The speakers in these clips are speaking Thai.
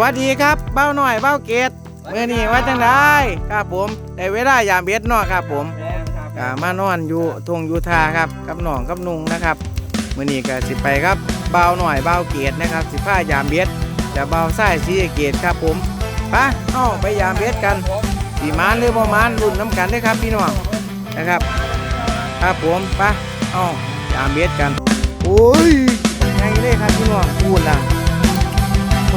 วัสดีครับเบ้าหน่อยเบ้าเกตเมื่อนี้ว่าจังไดครับผมได้เวลายามเบ็ดเนาะครับผมก็มานอนอยู่ทงอยู่ทาครับกับน้องกับนุงนะครับมื่อนี้ก็สิไปครับเบ้าหน่อยเบ้าเกตนะครับ สิพายามเบ็ดจะเบ้าไส้สีเกตครับผมไปเอ้าไปยามเบ็ดกันสีมานหรือบ่มานรุ่นน้ำกันเด้อครับพี่น้องนะครับครับผมไปเอ้ายามเบ็ดกันโอ้ยไงเลยครับพี่น้องพูดล่ะโ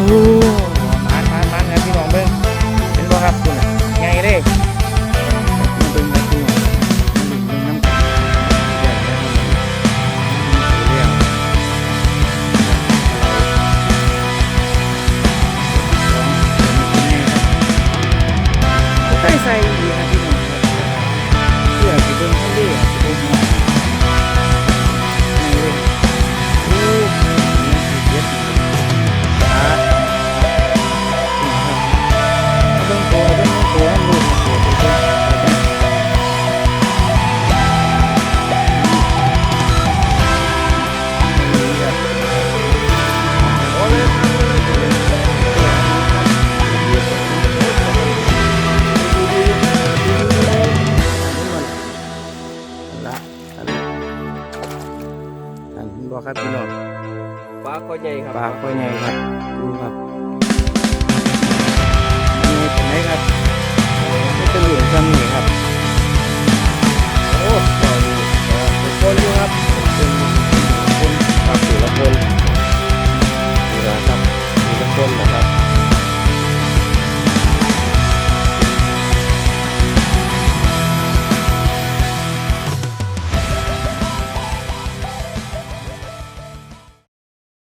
ใส่ใส่ดีนะพี่น้องครับเพื่อสิเบิ้งทะเลสิเบิ้ง ละอันนี้บอกครับพี่น้องปลาก็ใหญ่ครับปลาค่อยใหญ่ครับดูครับ